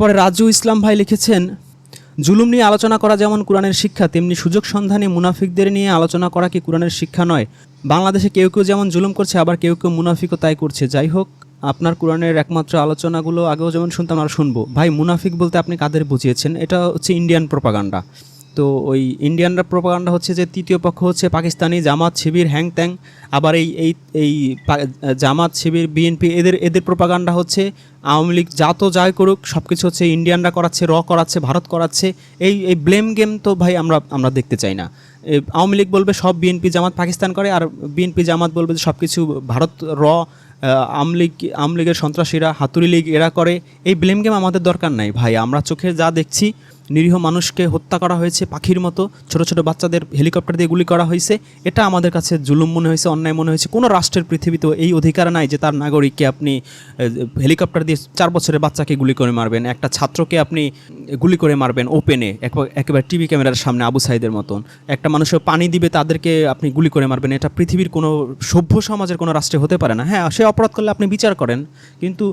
পরে রাজু ইসলাম ভাই লিখেছেন, জুলুম নিয়ে আলোচনা করা যেমন কোরআনের শিক্ষা, তেমনি সুযোগ সন্ধানে মুনাফিকদের নিয়ে আলোচনা করা কি কোরআনের শিক্ষা নয়? বাংলাদেশে কেউ কেউ যেমন জুলুম করছে, আবার কেউ কেউ মুনাফিকও তাই করছে। যাই হোক, আপনার কোরআনের একমাত্র আলোচনাগুলো আগেও যেমন শুনতাম আর শুনব। ভাই, মুনাফিক বলতে আপনি কাদের বুঝিয়েছেন? এটা হচ্ছে ইন্ডিয়ান প্রপাগান্ডা তো ওই ইন্ডিয়ানরা প্রপাগান্ডা হচ্ছে যে তৃতীয় পক্ষ হচ্ছে পাকিস্তানি জামাত শিবির, হ্যাং ত্যাং। আবার এই এই এই জামাত শিবির বিএনপি এদের এদের প্রপাগান্ডা হচ্ছে আওয়ামী লীগ যা তো যাই করুক সব কিছু হচ্ছে ইন্ডিয়ানরা করাচ্ছে র করাচ্ছে, ভারত করাচ্ছে। এই এই ব্লেম গেম তো ভাই আমরা আমরা দেখতে চাই না। আওয়ামী লীগ বলবে সব বিএনপি জামাত পাকিস্তান করে, আর বিএনপি জামাত বলবে যে সব কিছু ভারত র আওয়ামী লীগ, আওয়ামী লীগের সন্ত্রাসীরা, হাতুড়ি লীগ এরা করে। এই ব্লেম গেম আমাদের দরকার নাই ভাই, আমরা চোখে যা দেখছি নিরীহ মানুষকে হত্যা করা হয়েছে পাখির মতো। ছোট ছোট বাচ্চাদের হেলিকপ্টার দিয়ে গুলি করা হয়েছে। এটা আমাদের কাছে জুলুম মনে হয়েছে, অন্যায় মনে হয়েছে। কোনো রাষ্ট্রের পৃথিবীতেও এই অধিকার নাই যে তার নাগরিককে আপনি হেলিকপ্টার দিয়ে চার বছরের বাচ্চাকে গুলি করে মারবেন, একটা ছাত্রকে আপনি গুলি করে মারবেন ওপেনে একেবারে টিভি ক্যামেরার সামনে আবু সাইদের মতন। একটা মানুষের পানি দিবে, তাদেরকে আপনি গুলি করে মারবেন। এটা পৃথিবীর কোনো সভ্য সমাজের কোনো রাষ্ট্রে হতে পারে না। হ্যাঁ সে অপরাধ করলে আপনি বিচার করেন, কিন্তু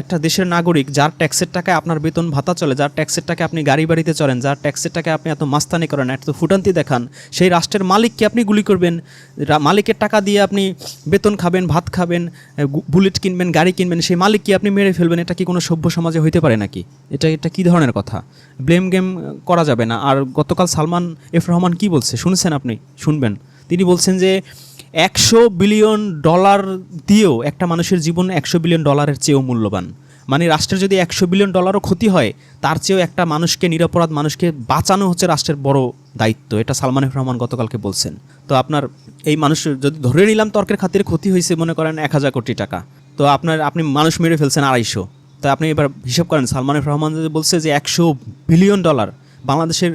একটা দেশের নাগরিক, যার ট্যাক্সের টাকায় আপনার বেতন ভাতা চলে, যার ট্যাক্সের টাকায় আপনি গাড়ি বাড়িতে চলেন, যার ট্যাক্সের টাকা আপনি এত মাস্তানি করেন, এত ফুটান্তি দেখান, সেই রাষ্ট্রের মালিককে আপনি গুলি করবেন মালিকের টাকা দিয়ে আপনি বেতন খাবেন, ভাত খাবেন বুলেট কিনবেন, গাড়ি কিনবেন, সেই মালিককে আপনি মেরে ফেলবেন, এটা কি কোনো সভ্য সমাজে হইতে পারে নাকি? এটা এটা কী ধরনের কথা? ব্লেম গেম করা যাবে না। আর গতকাল সালমান এফ রহমান কি বলছে? শুনছেন আপনি? শুনবেন। তিনি বলছেন যে, একশো বিলিয়ন ডলার দিয়েও একটা মানুষের জীবন একশো বিলিয়ন ডলারের চেয়েও মূল্যবান। মানে রাষ্ট্রের যদি একশো বিলিয়ন ডলারও ক্ষতি হয়, তার চেয়েও একটা মানুষকে, নিরপরাধ মানুষকে বাঁচানো হচ্ছে রাষ্ট্রের বড় দায়িত্ব। এটা সালমান রহমান গতকালকে বলছেন। তো আপনার এই মানুষ যদি ধরে নিলাম তর্কের খাতিরে ক্ষতি হয়েছে, মনে করেন এক হাজার কোটি টাকা, তো আপনার, আপনি মানুষ মেরে ফেলছেন আড়াইশো। তো আপনি এবার হিসাব করেন, সালমান রহমান বলছে যে একশো বিলিয়ন ডলার বাংলাদেশের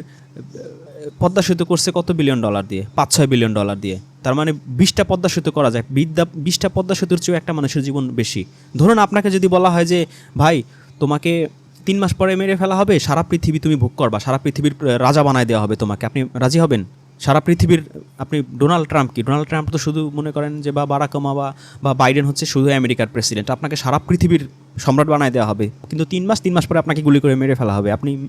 পদ্মা সেতু করছে কত বিলিয়ন ডলার দিয়ে? পাঁচ, ছয় বিলিয়ন ডলার দিয়ে। তার মানে বিশটা পদ্মা সেতু করা যায়। বিদ্যা, বিশটা পদ্মা সেতুর চেয়েও একটা মানুষের জীবন বেশি। ধরুন আপনাকে যদি বলা হয় যে, ভাই, তোমাকে তিন মাস পরে মেরে ফেলা হবে, সারা পৃথিবী তুমি ভোগ করবা, সারা পৃথিবীর রাজা বানায় দেওয়া হবে তোমাকে। আপনি রাজি হবেন? সারা পৃথিবীর, আপনি ডোনাল্ড ট্রাম্প কি? ডোনাল্ড ট্রাম্প তো শুধু মনে করেন যে, বা বারাক ওবামা বা বাইডেন হচ্ছে শুধু আমেরিকার প্রেসিডেন্ট। আপনাকে সারা পৃথিবীর সম্রাট বানায় দেওয়া হবে। কিন্তু তিন মাস তিন মাস পরে আপনাকে গুলি করে মেরে ফেলা হবে। আপনি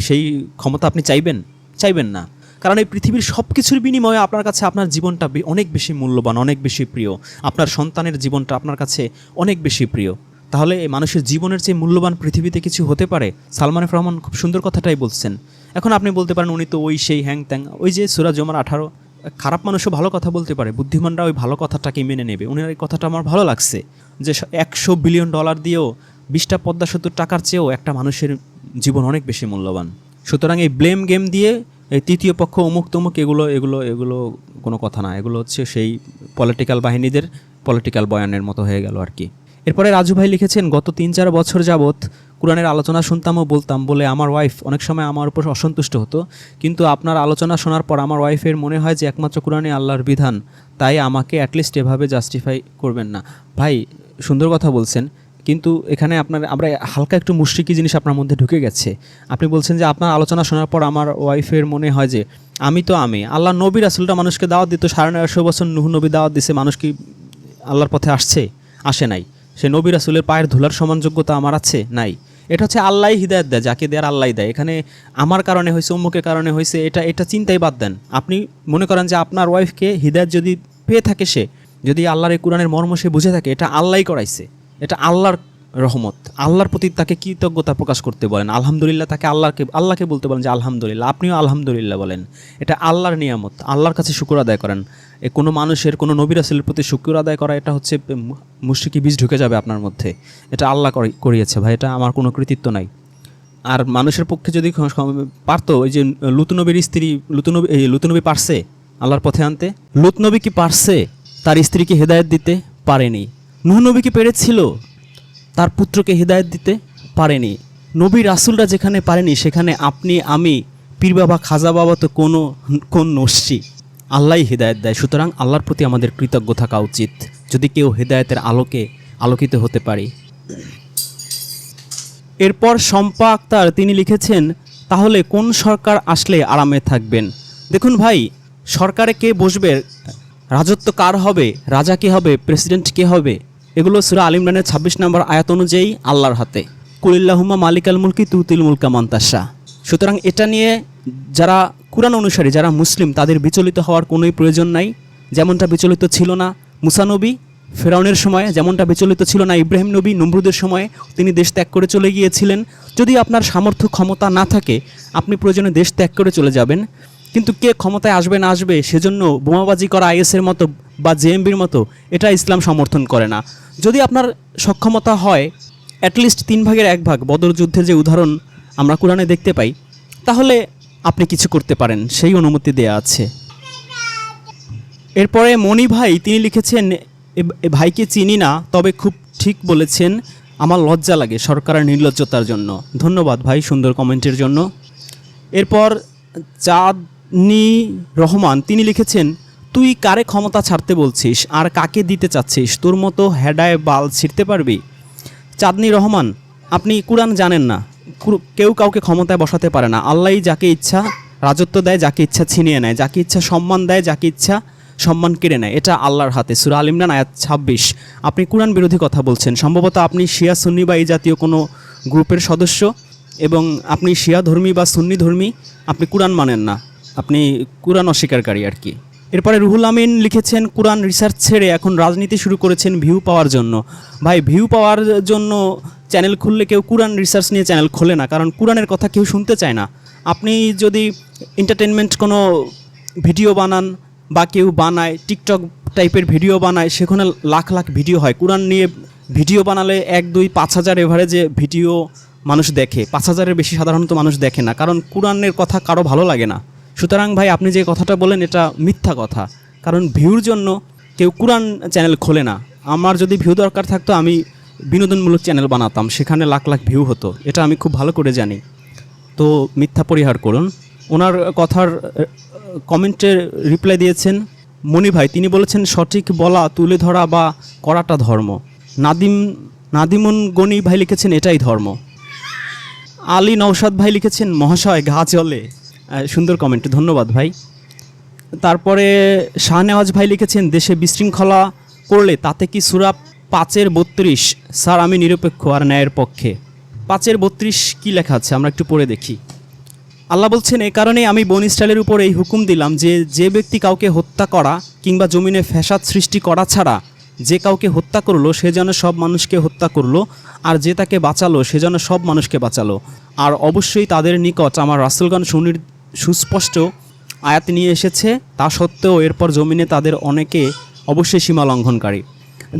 সেই ক্ষমতা আপনি চাইবেন? চাইবেন না। কারণ এই পৃথিবীর সব কিছুর বিনিময়ে আপনার কাছে আপনার জীবনটা অনেক বেশি মূল্যবান, অনেক বেশি প্রিয়। আপনার সন্তানের জীবনটা আপনার কাছে অনেক বেশি প্রিয়। তাহলে এই মানুষের জীবনের চেয়ে মূল্যবান পৃথিবীতে কিছু হতে পারে? সালমান রহমান খুব সুন্দর কথাটাই বলছেন। এখন আপনি বলতে পারেন, উনি তো ওই সেই হ্যাং ত্যাং, ওই যে সুরাজ জমার আঠারো, খারাপ মানুষও ভালো কথা বলতে পারে, বুদ্ধিমানরা ওই ভালো কথাটাকে মেনে নেবে। উনার এই কথাটা আমার ভালো লাগছে যে একশো বিলিয়ন ডলার দিয়েও, বিশটা পদ্মা সেতুর টাকার চেয়েও একটা মানুষের জীবন অনেক বেশি মূল্যবান। সুতরাং এই ব্লেম গেম দিয়ে এই তৃতীয় পক্ষ অমুক তমুক এগুলো এগুলো এগুলো কোনো কথা না। এগুলো হচ্ছে সেই পলিটিক্যাল বাহিনীদের পলিটিক্যাল বয়ানের মতো হয়ে গেল আর কি। এরপরে রাজু ভাই লিখেছেন, গত তিন চার বছর যাবৎ কোরআনের আলোচনা শুনতাম ও বলতাম, বলে আমার ওয়াইফ অনেক সময় আমার উপর অসন্তুষ্ট হতো। কিন্তু আপনার আলোচনা শোনার পর আমার ওয়াইফের মনে হয় যে একমাত্র কোরআনে আল্লাহর বিধান। তাই আমাকে অ্যাটলিস্ট এভাবে জাস্টিফাই করবেন না। ভাই, সুন্দর কথা বলছেন। কিন্তু এখানে আপনার, আমরা হালকা একটু মুশরিকি জিনিস আপনার মধ্যে ঢুকে গেছে। আপনি বলছেন যে আপনার আলোচনা শোনার পর আমার ওয়াইফের মনে হয় যে, আমি তো আমি। আল্লাহ নবীর রাসুলটা মানুষকে দাওয়াত দিত, সাড়ে নয়শো বছর নুহ নবী দাওয়াত দিছে, মানুষ কি আল্লাহর পথে আসছে? আসে নাই। সে নবী রাসুলের পায়ের ধুলার সমান যোগ্যতা আমার আছে? নাই। এটা হচ্ছে আল্লাহ হিদায়ত দেয়, যাকে দেয়ার আল্লাহ দেয়। এখানে আমার কারণে হয়েছে অমুকের কারণে হয়েছে, এটা এটা চিন্তাই বাদ দেন। আপনি মনে করেন যে আপনার ওয়াইফকে হিদায়ত যদি পেয়ে থাকে সে, যদি আল্লাহর এই কোরআনের মর্ম সে বুঝে থাকে, এটা আল্লাহই করাইছে। এটা আল্লাহর রহমত। আল্লাহর প্রতি তাকে কৃতজ্ঞতা প্রকাশ করতে বলেন। আলহামদুলিল্লাহ তাকে আল্লাহকে আল্লাহকে বলতে বলেন যে আলহামদুলিল্লাহ। আপনিও আলহামদুলিল্লাহ বলেন। এটা আল্লাহর নিয়ামত। আল্লাহর কাছে শুকুর আদায় করেন। এ কোনো মানুষের, কোনো নবীর আসলের প্রতি শুকুর আদায় করা, এটা হচ্ছে মুশিকি বীজ ঢুকে যাবে আপনার মধ্যে। এটা আল্লাহ করিয়েছে। ভাই, এটা আমার কোনো কৃতিত্ব নাই। আর মানুষের পক্ষে যদি পারতো, ওই যে লুতনবীর স্ত্রী লুতনবী এই লুতুনবী পারছে আল্লাহর পথে আনতে? লুতনবী কি পারছে? তার স্ত্রীকে হেদায়েত দিতে পারেনি। নুহ নবী কি পেরেছিল, তার পুত্রকে হৃদায়ত দিতে পারেনি। নবী রাসুলরা যেখানে পারেনি, সেখানে আপনি, আমি, পীর বাবা খাজা বাবা তো কোনো, কোন নস্যি। আল্লাহই হৃদায়ত দেয়। সুতরাং আল্লাহর প্রতি আমাদের কৃতজ্ঞ থাকা উচিত, যদি কেউ হৃদায়তের আলোকে আলোকিত হতে পারি। এরপর শম্পা আক্তার, তিনি লিখেছেন, তাহলে কোন সরকার আসলে আরামে থাকবেন? দেখুন ভাই, সরকারে কে বসবে? রাজত্ব কার হবে? রাজা কে হবে? প্রেসিডেন্ট কে হবে? এগুলো সুরা আল ছাব্বিশ নম্বর আয়াত অনুযায়ী আল্লাহর হাতে। কুলিল্লাহুম্মা মালিকাল মুলকি তুতিল মুলকা মন্তাসা সুতরাং এটা নিয়ে যারা কোরআন অনুসারী, যারা মুসলিম, তাদের বিচলিত হওয়ার কোনোই প্রয়োজন নাই। যেমনটা বিচলিত ছিল না মুসানবী ফেরাউনের সময়, যেমনটা বিচলিত ছিল না ইব্রাহিম নবী নমরুদের সময়ে, তিনি দেশ ত্যাগ করে চলে গিয়েছিলেন। যদি আপনার সামর্থ্য, ক্ষমতা না থাকে, আপনি প্রয়োজনে দেশ ত্যাগ করে চলে যাবেন। কিন্তু কে ক্ষমতায় আসবে, না আসবে, সেজন্য বোমাবাজি করা আইএসের মতো বা জেএমবির মতো, এটা ইসলাম সমর্থন করে না। যদি আপনার সক্ষমতা হয় অ্যাটলিস্ট তিন ভাগের এক ভাগ বদর যুদ্ধের যে উদাহরণ আমরা কোরআনে দেখতে পাই, তাহলে আপনি কিছু করতে পারেন, সেই অনুমতি দেয়া আছে। এরপরে মণি ভাই, তিনি লিখেছেন, "এ- এ ভাইকে চিনি না, তবে খুব ঠিক বলেছেন, আমার লজ্জা লাগে সরকারের নির্লজ্জতার জন্য। ধন্যবাদ ভাই সুন্দর কমেন্টের জন্য। এরপর চাঁদনি রহমান, তিনি লিখেছেন, তুই কারে ক্ষমতা ছাড়তে বলছিস? আর কাকে দিতে চাচ্ছিস? তোর মতো হেডায় বাল ছিঁড়তে পারবি? চাঁদনি রহমান, আপনি কোরআন জানেন না। কেউ কাউকে ক্ষমতায় বসাতে পারে না। আল্লাহই যাকে ইচ্ছা রাজত্ব দেয়, যাকে ইচ্ছা ছিনিয়ে নেয়। যাকে ইচ্ছা সম্মান দেয়, যাকে ইচ্ছা সম্মান কেড়ে নেয়। এটা আল্লাহর হাতে। সুরা আল ইমরান, আয়াত ছাব্বিশ। আপনি কোরআন বিরোধী কথা বলছেন। সম্ভবত আপনি শিয়া, সুন্নি বা এই জাতীয় কোনো গ্রুপের সদস্য এবং আপনি শিয়া ধর্মী বা সুন্নি ধর্মী। আপনি কোরআন মানেন না। আপনি কোরআন অস্বীকারী আর কি। এরপরে রুহুল আমিন লিখেছেন, কোরআন রিসার্চ ছেড়ে এখন রাজনীতি শুরু করেছেন ভিউ পাওয়ার জন্য। ভাই ভিউ পাওয়ার জন্য চ্যানেল খুললে কেউ কোরআন রিসার্চ নিয়ে চ্যানেল খোলে না, কারণ কোরআনের কথা কেউ শুনতে চায় না। আপনি যদি এন্টারটেনমেন্ট কোনো ভিডিও বানান বা কেউ বানায় টিকটক টাইপের ভিডিও বানায়, সেখানে লাখ লাখ ভিডিও হয়। কোরআন নিয়ে ভিডিও বানালে এক, দুই, পাঁচ হাজার এভারেজে ভিডিও মানুষ দেখে। পাঁচ হাজারের বেশি সাধারণত মানুষ দেখে না, কারণ কোরআনের কথা কারও ভালো লাগে না। সুতরাং ভাই, আপনি যে কথাটা বলেন এটা মিথ্যা কথা। কারণ ভিউর জন্য কেউ কোরআন চ্যানেল খোলে না। আমার যদি ভিউ দরকার থাকতো, আমি বিনোদনমূলক চ্যানেল বানাতাম। সেখানে লাখ লাখ ভিউ হতো। এটা আমি খুব ভালো করে জানি। তো মিথ্যা পরিহার করুন। ওনার কথার কমেন্টের রিপ্লাই দিয়েছেন মণি ভাই। তিনি বলেছেন, সঠিক বলা, তুলে ধরা বা করাটা ধর্ম। নাদিম, নাদিমুন গনি ভাই লিখেছেন, এটাই ধর্ম। আলী নৌসাদ ভাই লিখেছেন, মহাশয় ঘা চলে সুন্দর কমেন্ট ধন্যবাদ ভাই। তারপরে শাহনেওয়াজ ভাই লিখেছেন, দেশে বিশৃঙ্খলা করলে তাতে কি সুরা পাঁচের বত্রিশ? স্যার, আমি নিরপেক্ষ আর ন্যায়ের পক্ষে। পাঁচের বত্রিশ কী লেখা আছে? আমরা একটু পড়ে দেখি। আল্লাহ বলছেন, এ কারণে আমি বন ইসরায়েলের উপর এই হুকুম দিলাম যে যে ব্যক্তি কাউকে হত্যা করা কিংবা জমিনে ফ্যাসাদ সৃষ্টি করা ছাড়া যে কাউকে হত্যা করল, সে যেন সব মানুষকে হত্যা করল, আর যে তাকে বাঁচালো, সে যেন সব মানুষকে বাঁচালো। আর অবশ্যই তাদের নিকট আমার রাসুলগান সুনির সুস্পষ্ট আয়াত নিয়ে এসেছে, তা সত্ত্বেও এরপর জমিনে তাদের অনেকে অবশ্যই সীমা লঙ্ঘনকারী।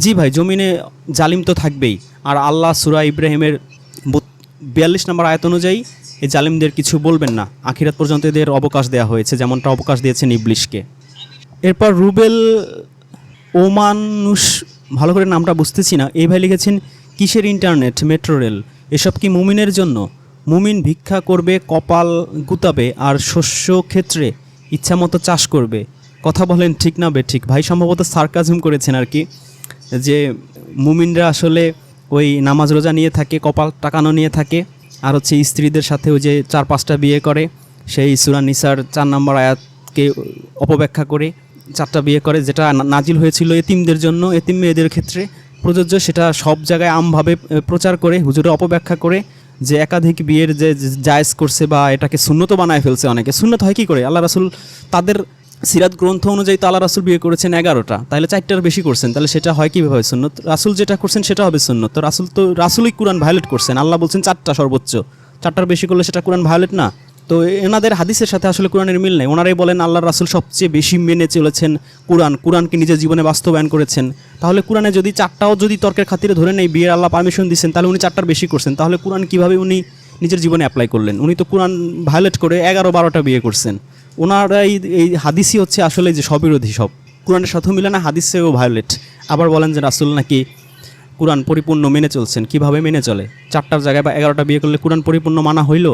জি ভাই, জমিনে জালিম তো থাকবেই। আর আল্লাহ সুরা ইব্রাহিমের বিয়াল্লিশ নম্বর আয়াত অনুযায়ী এই জালিমদের কিছু বলবেন না। আখিরাত পর্যন্ত এদের অবকাশ দেওয়া হয়েছে, যেমনটা অবকাশ দিয়েছেন ইবলিশকে। এরপর রুবেল ওমানুষ ভালো করে নামটা বুঝতেছি না। এই ভাই লিখেছেন, কিসের ইন্টারনেট, মেট্রো রেল? এসব কি মুমিনের জন্য? মুমিন ভিক্ষা করবে, কপাল গুতাবে আর শস্য ক্ষেত্রে ইচ্ছামতো চাষ করবে। কথা বলেন ঠিক না বে ঠিক। ভাই সম্ভবত সার্কাজম করেছেন আর কি, যে মুমিনরা আসলে ওই নামাজ রোজা নিয়ে থাকে, কপাল টাকানো নিয়ে থাকে, আর হচ্ছে স্ত্রীদের সাথে ওই যে চার পাঁচটা বিয়ে করে, সেই সুরা নিসার চার নম্বর আয়াতকে অপব্যাখ্যা করে চারটা বিয়ে করে, যেটা নাজিল হয়েছিল এতিমদের জন্য, এতিম মেয়েদের ক্ষেত্রে। প্রযোজ্য সেটা সব জায়গায় আমভাবে প্রচার করে হুজুরে অপব্যাখ্যা করে যে একাধিক বিয়ের যে জায়জ করছে বা এটাকে শূন্যত বানায় ফেলছে অনেকে। শূন্যত হয় কী করে? আল্লাহ রাসুল তাদের সিরাত গ্রন্থ অনুযায়ী তো আল্লাহ রাসুল বিয়ে করেছেন এগারোটা। তাহলে চারটার বেশি করছেন। তাহলে সেটা হয় কীভাবে শূন্য রাসুল যেটা করছেন সেটা হবে শূন্য তো রাসুল তো, রাসুলই কোরআন ভায়োলেট করছেন। আল্লাহ বলছেন চারটা সর্বোচ্চ। চারটার বেশি করলে সেটা কোরআন ভায়োলেট না? তো এনাদের হাদিসের সাথে আসলে কোরআনের মিল নেই। ওনারাই বলেন আল্লাহ রাসুল সবচেয়ে বেশি মেনে চলেছেন কোরআন। কোরআনকে নিজের জীবনে বাস্তবায়ন করেছেন। তাহলে কোরআনে যদি চারটাও যদি তর্কের খাতিরে ধরে নেই, বিয়ের আল্লাহ পারমিশন দিচ্ছেন তাহলে উনি চারটার বেশি করছেন। তাহলে কোরআন কীভাবে উনি নিজের জীবনে অ্যাপ্লাই করলেন? উনি তো কোরআন ভায়োলেট করে এগারো বারোটা বিয়ে করছেন। ওনারাই এই হাদিসই হচ্ছে আসলে যে সবিরোধী সব। কোরআনের সাথেও মিলে না, হাদিসেও ভায়োলেট আবার বলেন যে রাসুল নাকি কোরআন পরিপূর্ণ মেনে চলছেন। কীভাবে মেনে চলে? চারটার জায়গায় বা এগারোটা বিয়ে করলে কোরআন পরিপূর্ণ মানা হইল?